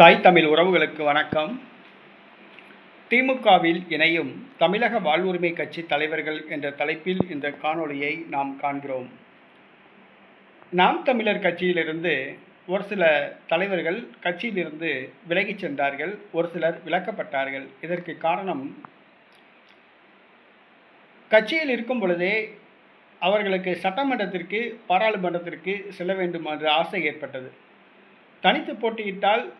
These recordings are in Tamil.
தாய் தமிழ் உறவுகளுக்கு வணக்கம். திமுகவில் இணையும் தமிழக வாழ்வுரிமை கட்சி தலைவர்கள் என்ற தலைப்பில் இந்த காணொளியை நாம் காண்கிறோம். நாம் தமிழர் கட்சியிலிருந்து ஒரு சில தலைவர்கள் கட்சியிலிருந்து விலகிச் சென்றார்கள் ஒரு சிலர் விலக்கப்பட்டார்கள். இதற்கு காரணம் கட்சியில் இருக்கும் பொழுதே அவர்களுக்கு சட்டமன்றத்திற்கு பாராளுமன்றத்திற்கு செல்ல வேண்டும் என்ற ஆசை ஏற்பட்டது. தனித்து போட்டியிட்டால்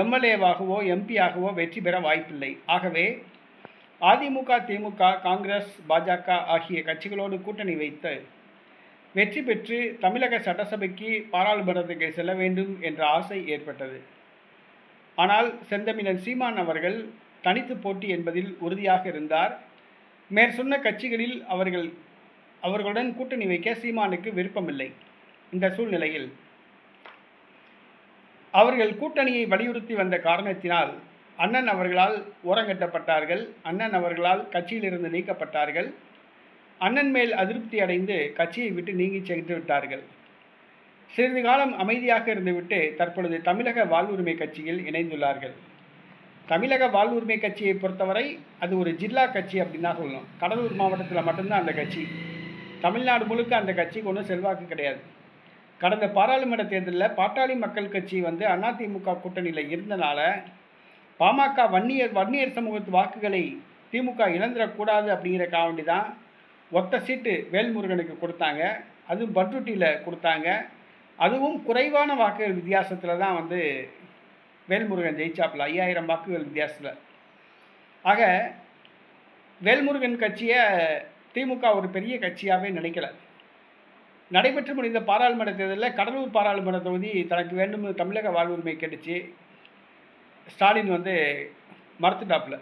எம்எல்ஏவாகவோ எம்பியாகவோ வெற்றி பெற வாய்ப்பில்லை. ஆகவே அதிமுக திமுக காங்கிரஸ் பாஜக ஆகிய கட்சிகளோடு கூட்டணி வைத்து வெற்றி பெற்று தமிழக சட்டசபைக்கு பாராளுமன்றத்துக்கு செல்ல வேண்டும் என்ற ஆசை ஏற்பட்டது. ஆனால் செந்தமிழன் சீமான் அவர்கள் தனித்து போட்டி என்பதில் உறுதியாக இருந்தார். மேற்சொன்ன கட்சிகளில் அவர்கள் அவர்களுடன் கூட்டணி வைக்க சீமானுக்கு விருப்பமில்லை. இந்த சூழ்நிலையில் அவர்கள் கூட்டணியை வலியுறுத்தி வந்த காரணத்தினால் அண்ணன் அவர்களால் ஓரங்கட்டப்பட்டார்கள் அண்ணன் அவர்களால் கட்சியிலிருந்து நீக்கப்பட்டார்கள். அண்ணன் மேல் அதிருப்தி அடைந்து கட்சியை விட்டு நீங்கி சென்று விட்டார்கள். சிறிது காலம் அமைதியாக இருந்துவிட்டு தற்பொழுது தமிழக வாழ்வுரிமை கட்சியில் இணைந்துள்ளார்கள். தமிழக வாழ்வுரிமை கட்சியை பொறுத்தவரை அது ஒரு ஜில்லா கட்சி அப்படின்னு தான் சொல்லணும். கடலூர் மாவட்டத்தில் மட்டும்தான் அந்த கட்சி. தமிழ்நாடு முழுக்க அந்த கட்சிக்கு ஒன்றும் செல்வாக்கு கிடையாது. கடந்த பாராளுமன்ற தேர்தலில் பாட்டாளி மக்கள் கட்சி வந்து அதிமுக கூட்டணியில் இருந்தனால பாமக வன்னியர் வன்னியர் சமூகத்து வாக்குகளை திமுக இழந்துடக்கூடாது அப்படிங்கிற காவண்டி தான் ஒத்த சீட்டு வேல்முருகனுக்கு கொடுத்தாங்க. அதுவும் பட்ருட்டியில் கொடுத்தாங்க. அதுவும் குறைவான வாக்குகள் வித்தியாசத்தில் தான் வந்து வேல்முருகன் ஜெயிச்சாப்பில் ஐயாயிரம் வாக்குகள் வித்தியாசத்தில். ஆக வேல்முருகன் கட்சியை திமுக ஒரு பெரிய கட்சியாகவே நினைக்கல. நடைபெற்று முடிந்த பாராளுமன்ற தேர்தலில் கடலூர் பாராளுமன்ற தொகுதி தனக்கு வேண்டும் தமிழக வாழ்வுரிமை கேட்டுச்சு. ஸ்டாலின் வந்து மறுத்துட்டாப்புல.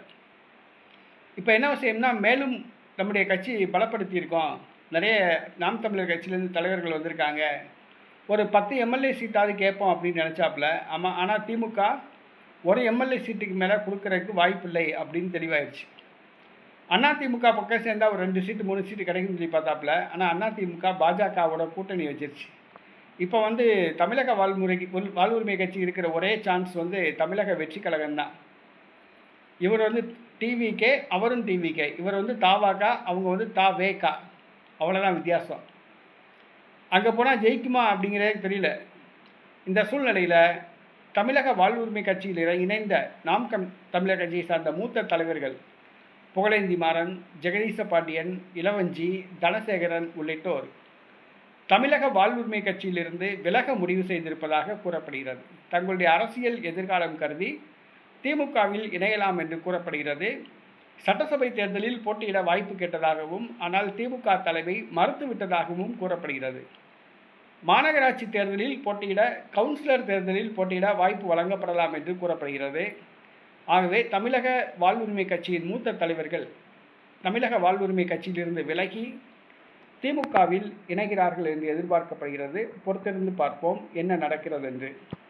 இப்போ என்ன விஷயம்னா மேலும் நம்முடைய கட்சி பலப்படுத்தியிருக்கோம். நிறைய நாம் தமிழர் கட்சியிலேருந்து தலைவர்கள் வந்திருக்காங்க. ஒரு பத்து எம்எல்ஏ சீட்டாவது கேட்போம் அப்படின்னு நினச்சாப்புல. ஆமாம் ஆனால் திமுக ஒரு எம்எல்ஏ சீட்டுக்கு மேலே கொடுக்குறதுக்கு வாய்ப்பில்லை அப்படின்னு தெளிவாயிடுச்சு அதிமுக பக்கம் சேர்ந்தால் ஒரு ரெண்டு சீட்டு மூணு சீட்டு கிடைக்கும்னு சொல்லி பார்த்தாப்புல. ஆனால் அதிமுக பாஜகவோட கூட்டணி வச்சிருச்சு. இப்போ வந்து தமிழக வாழ்முறைக்கு வாழ்வுரிமை கட்சி இருக்கிற ஒரே சான்ஸ் வந்து தமிழக வெற்றி கழகம் தான். இவர் வந்து டிவிகே அவரும் டிவிகே இவர் வந்து தாவாக்கா அவங்க வந்து தா வேகா அவ்வளோதான் வித்தியாசம். அங்கே போனால் ஜெயிக்குமா அப்படிங்கிறதே தெரியல. இந்த சூழ்நிலையில் தமிழக வாழ்வுரிமை கட்சியில் இணைந்த நாம் கம் தமிழக கட்சியை சார்ந்த மூத்த தலைவர்கள் புகழேந்தி மாறன் ஜெகதீச பாண்டியன் இளவஞ்சி தனசேகரன் உள்ளிட்டோர். தமிழக வாழ்வுரிமை கட்சியிலிருந்து விலக முடிவு செய்திருப்பதாக கூறப்படுகிறது. தங்களுடைய அரசியல் எதிர்காலம் கருதி திமுகவில் இணையலாம் என்று கூறப்படுகிறது. சட்டசபை தேர்தலில் போட்டியிட வாய்ப்பு கேட்டதாகவும் ஆனால் திமுக தலைமை மறுத்துவிட்டதாகவும் கூறப்படுகிறது. மாநகராட்சி தேர்தலில் போட்டியிட கவுன்சிலர் தேர்தலில் போட்டியிட வாய்ப்பு வழங்கப்படலாம் என்று கூறப்படுகிறது. ஆகவே தமிழக வாழ்வுரிமை கட்சியின் மூத்த தலைவர்கள் தமிழக வாழ்வுரிமை கட்சியிலிருந்து விலகி திமுகவில் இணைகிறார்கள் என்று எதிர்பார்க்கப்படுகிறது. பொறுத்திருந்து பார்ப்போம். என்ன நடக்கிறது என்று